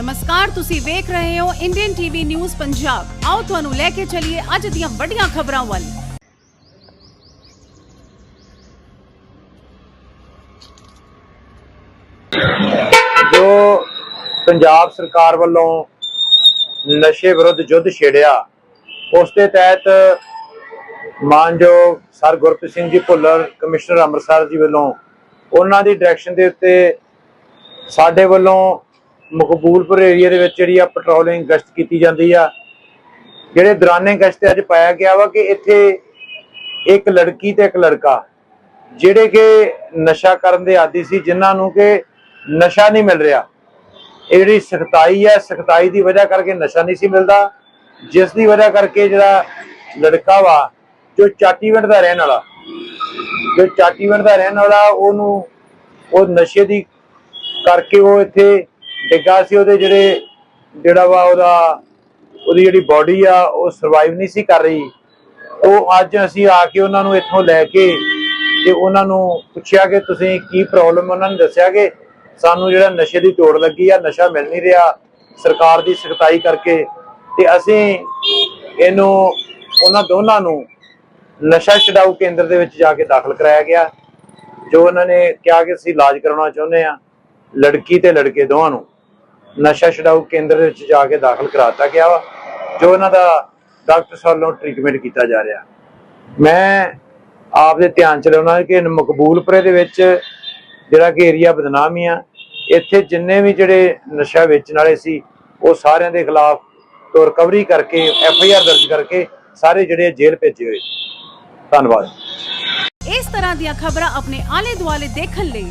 ਨਮਸਕਾਰ, ਤੁਸੀਂ ਵੇਖ ਰਹੇ ਹੋ ਇੰਡੀਅਨ ਟੀਵੀ ਨਿਊਜ਼ ਪੰਜਾਬ ਆਓ ਤੁਹਾਨੂੰ ਲੈ ਕੇ ਚੱਲੀਏ ਅੱਜ ਦੀਆਂ ਵੱਡੀਆਂ ਖਬਰਾਂ ਵੱਲ। ਜੋ ਪੰਜਾਬ ਸਰਕਾਰ ਵੱਲੋਂ ਨਸ਼ੇ ਵਿਰੁੱਧ ਯੁੱਧ ਛੇੜਿਆ, ਉਸ ਦੇ ਤਹਿਤ ਮਾਨਯੋਗ ਸਰ ਗੁਰਪ੍ਰੀਤ ਸਿੰਘ ਜੀ ਭੁੱਲਰ, ਕਮਿਸ਼ਨਰ ਅੰਮ੍ਰਿਤਸਰ ਜੀ ਵੱਲੋਂ ਉਹਨਾਂ ਦੀ ਡਾਇਰੈਕਸ਼ਨ ਦੇ ਉੱਤੇ ਸਾਡੇ ਵੱਲੋਂ ਮਕਬੂਲਪੁਰ ਏਰੀਆ ਦੇ ਵਿੱਚ ਜਿਹੜੀ ਆ ਪੈਟਰੋਲਿੰਗ ਗਸ਼ਤ ਕੀਤੀ ਜਾਂਦੀ ਆ। ਜਿਹੜੇ ਦੌਰਾਨੇ ਗਸ਼ਤ ਅੱਜ ਪਾਇਆ ਗਿਆ ਵਾ ਕਿ ਇੱਥੇ ਇੱਕ ਲੜਕੀ ਤੇ ਇੱਕ ਲੜਕਾ, ਜਿਹੜੇ ਕਿ ਨਸ਼ਾ ਕਰਨ ਦੇ ਆਦੀ ਸੀ, ਜਿਨ੍ਹਾਂ ਨੂੰ ਕਿ ਨਸ਼ਾ ਨਹੀਂ ਮਿਲ ਰਿਹਾ। ਇਹ ਜਿਹੜੀ ਸਖਤਾਈ ਹੈ ਸਖਤਾਈ ਦੀ ਵਜ੍ਹਾ ਕਰਕੇ ਨਸ਼ਾ ਨਹੀਂ ਸੀ ਮਿਲਦਾ। ਜਿਸ ਦੀ ਵਜ੍ਹਾ ਕਰਕੇ ਜਿਹੜਾ ਲੜਕਾ ਵਾ, ਜੋ ਚਾਟੀਵਿੰਡ ਦਾ ਰਹਿਣ ਵਾਲਾ, ਜੋ ਚਾਟੀਵਿੰਡ ਦਾ ਰਹਿਣ ਵਾਲਾ, ਉਹਨੂੰ, ਉਹ ਨਸ਼ੇ ਦੀ ਕਰਕੇ ਉਹ ਇੱਥੇ ਡਿੱਗਾ ਸੀ ਉਹਦੇ ਜਿਹੜੇ, ਜਿਹੜਾ ਵਾ ਉਹਦਾ, ਉਹਦੀ ਜਿਹੜੀ ਬਾਡੀ ਆ, ਉਹ ਸਰਵਾਈਵ ਨਹੀਂ ਸੀ ਕਰ ਰਹੀ। ਉਹ ਅੱਜ ਅਸੀਂ ਆ ਕੇ ਉਹਨਾਂ ਨੂੰ ਇੱਥੋਂ ਲੈ ਕੇ ਤੇ ਉਹਨਾਂ ਨੂੰ ਪੁੱਛਿਆ ਕਿ ਤੁਸੀਂ ਕੀ ਪ੍ਰੋਬਲਮ ਉਹਨਾਂ ਨੇ ਦੱਸਿਆ ਕਿ ਸਾਨੂੰ ਜਿਹੜਾ ਨਸ਼ੇ ਦੀ ਤੋੜ ਲੱਗੀ ਆ, ਨਸ਼ਾ ਮਿਲ ਨਹੀਂ ਰਿਹਾ, ਸਰਕਾਰ ਦੀ ਸਖਤਾਈ ਕਰਕੇ। ਤੇ ਅਸੀਂ ਇਹਨੂੰ, ਉਹਨਾਂ ਦੋਨਾਂ ਨੂੰ ਨਸ਼ਾ ਛਡਾਊ ਕੇਂਦਰ ਦੇ ਵਿੱਚ ਜਾ ਕੇ ਦਾਖਲ ਕਰਾਇਆ ਗਿਆ। ਜੋ ਉਹਨਾਂ ਨੇ ਕਿਹਾ ਕਿ ਅਸੀਂ ਇਲਾਜ ਕਰਾਉਣਾ ਚਾਹੁੰਦੇ ਆ ਲੜਕੀ ਤੇ ਲੜਕੇ ਦੋਵਾਂ ਨੂੰ ਨਸ਼ਾ ਛਡਾਊ ਕੇਂਦਰ ਦੇ ਵਿੱਚ ਜਾ ਕੇ ਦਾਖਲ ਕਰਾਤਾ ਗਿਆ ਵਾ, ਜੋ ਉਹਨਾਂ ਦਾ ਡਾਕਟਰ ਵੱਲੋਂ ਟ੍ਰੀਟਮੈਂਟ ਕੀਤਾ ਜਾ ਰਿਹਾ। ਮੈਂ ਆਪ ਦੇ ਧਿਆਨ ਚ ਲਿਆਉਣਾ ਕਿ ਮਕਬੂਲਪੁਰੇ ਦੇ ਵਿੱਚ ਜਿਹੜਾ ਕਿ ਏਰੀਆ ਬਦਨਾਮੀ ਆ, ਇੱਥੇ ਜਿੰਨੇ ਵੀ ਜਿਹੜੇ ਨਸ਼ਾ ਵੇਚਣ ਵਾਲੇ ਸੀ, ਉਹ ਸਾਰਿਆਂ ਦੇ ਖਿਲਾਫ ਤੋਂ ਰਿਕਵਰੀ ਕਰਕੇ ਐਫ ਆਈ ਆਰ ਦਰਜ ਕਰਕੇ ਸਾਰੇ ਜਿਹੜੇ ਜੇਲ੍ਹ ਭੇਜੇ ਹੋਏ। ਧੰਨਵਾਦ। ਇਸ ਤਰ੍ਹਾਂ ਦੀਆਂ ਖਬਰਾਂ ਆਪਣੇ ਆਲੇ ਦੁਆਲੇ ਦੇਖਣ ਲਈ